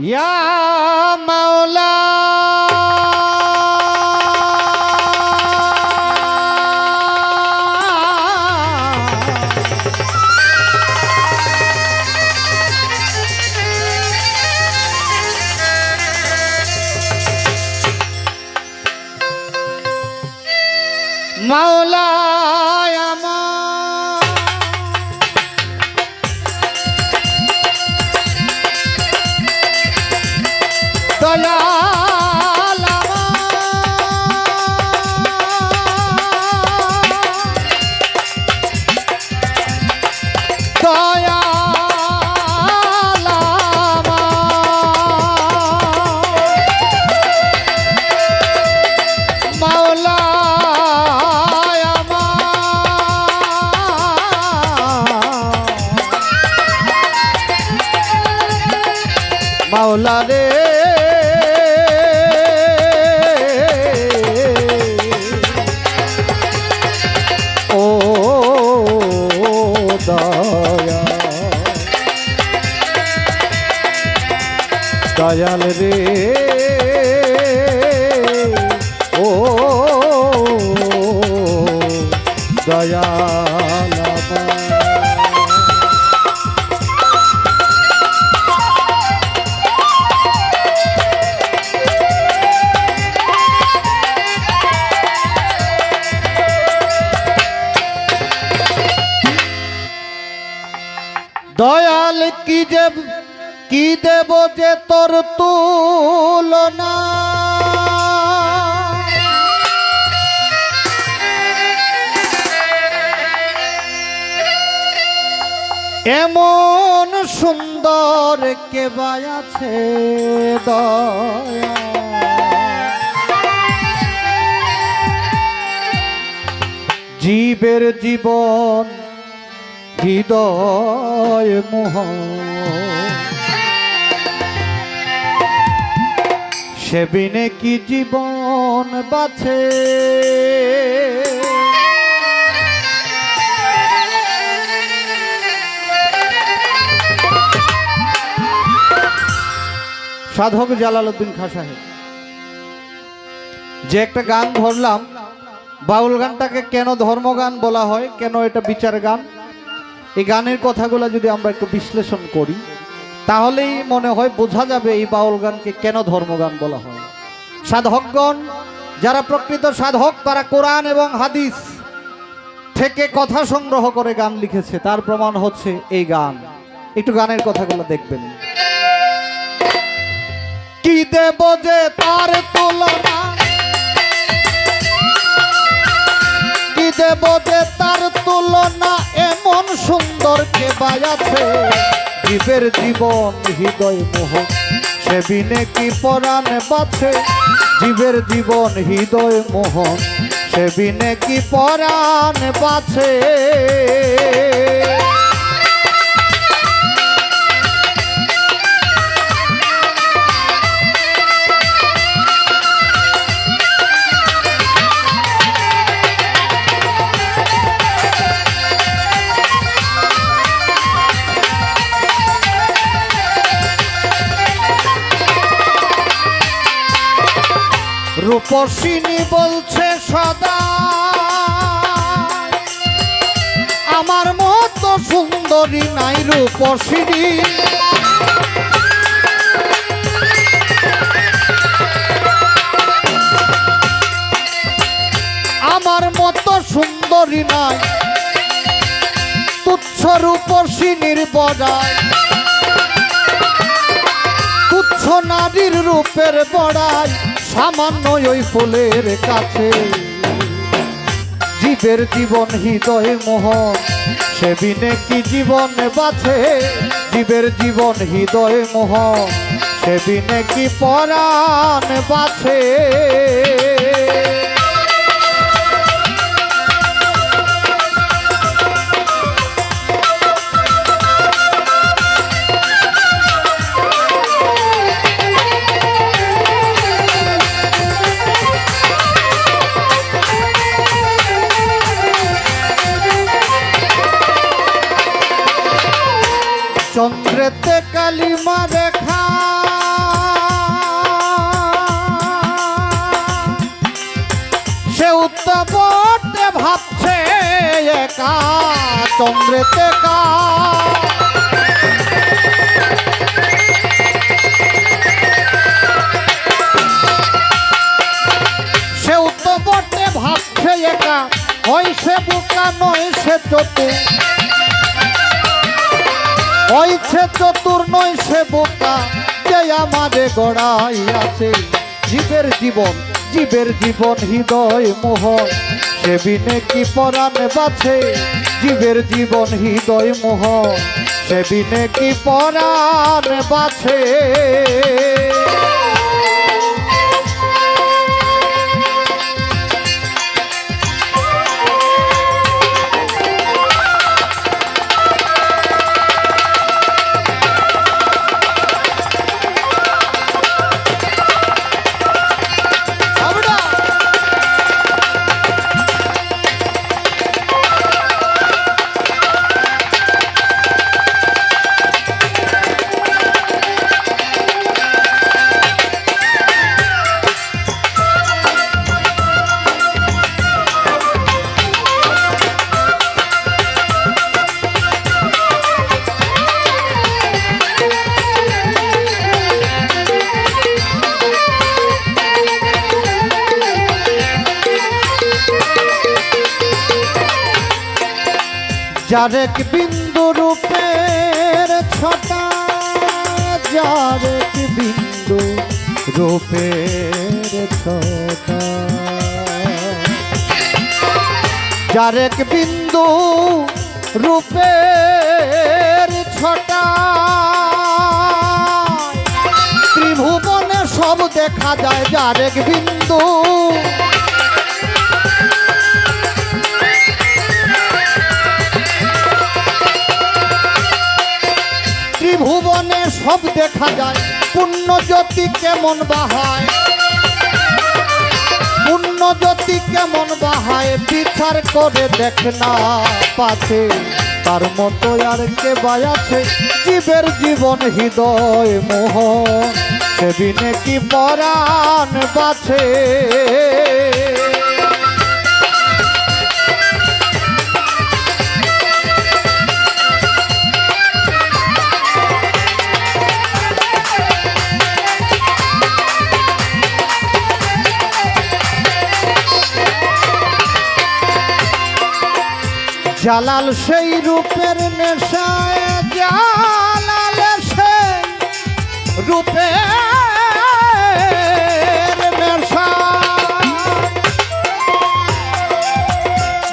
ইয়া মাওলা। মাওলা। মাওলা রে। ও দয়া। দয়াল রে। ও দয়াল আমার। কি যে কি দেব যে তোর তুলনা? এমন সুন্দর কে আছে দয়া? জীবের জীবন হৃদয় মোহ। সেবিনে কি জীবন বাছে? সাধক জালালউদ্দিন খাঁ সাহেব, যে একটা গান ধরলাম, বাউল গানটাকে কেন ধর্মগান বলা হয়, কেন এটা বিচার গান? এই গানের কথাগুলো যদি আমরা একটু বিশ্লেষণ করি, তাহলেই মনে হয় বোঝা যাবে এই বাউল গানকে কেন ধর্মগান বলা হয়। সাধকগণ, যারা প্রকৃত সাধক, তারা কোরআন এবং হাদিস থেকে কথা সংগ্রহ করে গান লিখেছে, তার প্রমাণ হচ্ছে এই গান। একটু গানের কথাগুলো দেখবেন। কি দেব যে তার তুলনা? কি দেব সুন্দর কে বায়াছে জীবের জীবন হৃদয় মোহ। সে বিনে কি পরাণ বাছে জীবের জীবন হৃদয় মোহন সে বিনে কি পরাণ বাছে রূপসিনী বলছে সদা আমার মতো সুন্দরী নাই রূপসিনী। আমার মতো সুন্দরী নাই তুচ্ছ রূপসিনীর বজায় তুচ্ছ নারীর রূপের বড়াই। সামান্য ওই ফুলের কাছে। জীবের জীবন হৃদয় মোহন সেবিনে কি জীবন বাছে জীবের জীবন হৃদয় মোহন সেবিনে কি পরাণ বাছে চন্দ্রেতে কালিমা দেখা। সে উত্তপটে ভাবছে একা চন্দ্রেতে কা আমারে গড়াই আছে জীবের জীবন জীবের জীবন, হৃদয় মোহন। সেবিনে কি পরাণ বাছে? জীবের জীবন, হৃদয় মোহন। সেবিনে কি পরাণ বাছে? যার এক বিন্দু রূপের ছটা, যার এক বিন্দু রূপের ছটা। যার এক বিন্দু রূপের ছটা, ত্রিভুবনে সব দেখা যায়। যারেক বিন্দু দেখা যায় পুণ্য জ্যোতি কেমন বাহায়? পুণ্য জ্যোতি কেমন বাহায়, বিচার করে দেখ না পাছে। তার মতো আর কে বায়াছে জীবের জীবন হৃদয় মোহ। সেদিনে কি পরাণ বাছে? জালাল সেই রূপের নেশায়, জালাল সেই রূপের নেশায়।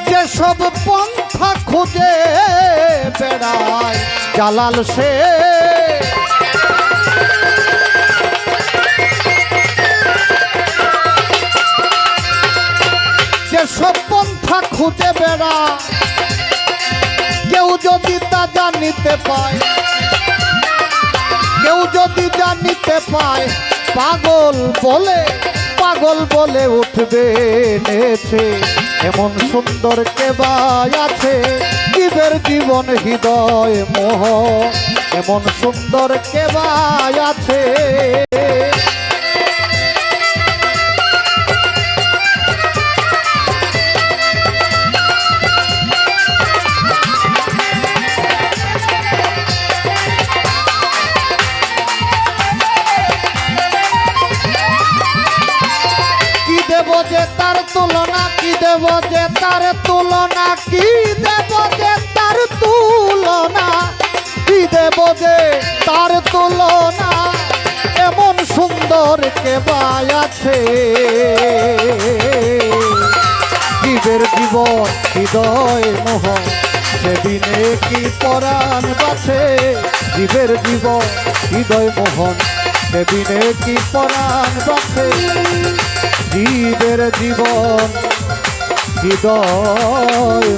যেসব পন্থা খুঁজে বেড়ায়, জালাল সে। যেসব পন্থা খুঁজে বেড়ায়। কেউ যদি তা জানিতে পায়, কেউ যদি জানিতে পায়, পাগল বলে পাগল বলে উঠবে নেছে এমন সুন্দর কেবাই আছে জীবের জীবন হৃদয় মোহ। এমন সুন্দর কেবাই আছে দেব তার তুলনা, কি দেব তার তুলনা? কি দেব তার তুলনা? এমন সুন্দর কে আছে? জীবের জীবন হৃদয় মোহ, সেদিনে কি পরাণ বাছে? জীবের জীবন হৃদয় মোহন সেদিনে কি পরাণ বাছে? জীবের জীবন হৃদয়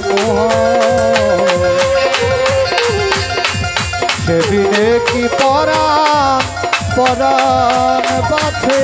সেদিনে কি পরাণ পরাণ বাছে